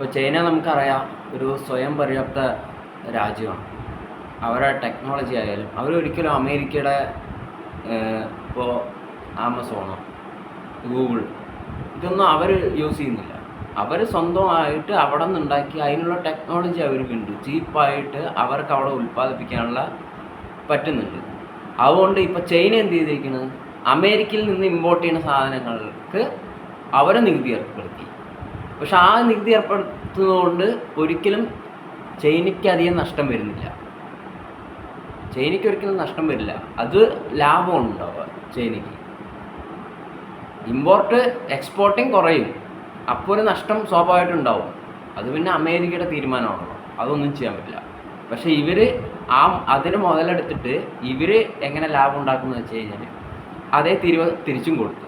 ഇപ്പോൾ ചൈന നമുക്കറിയാം ഒരു സ്വയം പര്യാപ്ത രാജ്യമാണ്. അവരുടെ ടെക്നോളജി ആയാലും അവരൊരിക്കലും അമേരിക്കയുടെ ഇപ്പോൾ ആമസോണോ ഗൂഗിൾ ഇതൊന്നും അവർ യൂസ് ചെയ്യുന്നില്ല. അവർ സ്വന്തമായിട്ട് അവിടെ നിന്നുണ്ടാക്കി അതിനുള്ള ടെക്നോളജി അവർക്കുണ്ട് ചീപ്പായിട്ട് അവർക്ക് അവിടെ ഉൽപ്പാദിപ്പിക്കാനുള്ള പറ്റുന്നുണ്ട്. അതുകൊണ്ട് ഇപ്പോൾ ചൈന എന്ത് ചെയ്തിരിക്കുന്നത് അമേരിക്കയിൽ നിന്ന് ഇമ്പോർട്ട് ചെയ്യുന്ന സാധനങ്ങൾക്ക് അവരെ നികുതി ഏർപ്പെടുത്തി. പക്ഷെ ആ നികുതി ഏർപ്പെടുത്തുന്നതുകൊണ്ട് ഒരിക്കലും ചൈനയ്ക്ക് അധികം നഷ്ടം വരുന്നില്ല. ചൈനയ്ക്ക് ഒരിക്കലും നഷ്ടം വരില്ല. അത് ലാഭമാണ് ഉണ്ടാവുക ചൈനയ്ക്ക്? ഇമ്പോർട്ട് എക്സ്പോർട്ടിങ് കുറയും. അപ്പോൾ ഒരു നഷ്ടം സ്വാഭാവികമായിട്ടും ഉണ്ടാവും. അത് പിന്നെ അമേരിക്കയുടെ തീരുമാനമാണല്ലോ. അതൊന്നും ചെയ്യാൻ പറ്റില്ല. പക്ഷേ ഇവർ ആ അതിന് മുതലെടുത്തിട്ട് ഇവർ എങ്ങനെ ലാഭം ഉണ്ടാക്കുന്നത് വെച്ച് കഴിഞ്ഞാൽ അതേ തിരിവ് തിരിച്ചും കൊടുത്തു.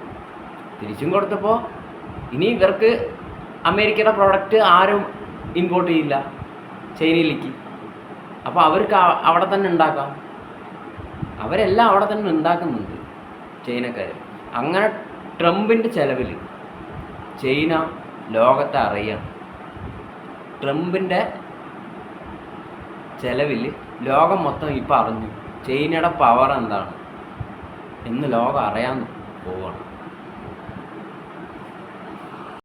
തിരിച്ചും കൊടുത്തപ്പോൾ ഇനി ഇവർക്ക് അമേരിക്കയുടെ പ്രോഡക്റ്റ് ആരും ഇമ്പോർട്ട് ചെയ്യില്ല. ചൈനയിലേക്ക്. അപ്പോൾ അവർക്ക് അവിടെ തന്നെ ഉണ്ടാക്കാം. അവരെല്ലാം അവിടെ തന്നെ ഉണ്ടാക്കുന്നുണ്ട് ചൈനക്കാർ അങ്ങനെ ട്രംപിന്റെ ചെലവിൽ ചൈന ലോകത്തെ അറിയണം. ട്രംപിന്റെ ചെലവിൽ ലോകം മൊത്തം ഇപ്പോൾ അറിഞ്ഞു. ചൈനയുടെ പവർ എന്താണ്? എന്ന് ലോകം അറിയാൻ പോവുകയാണ്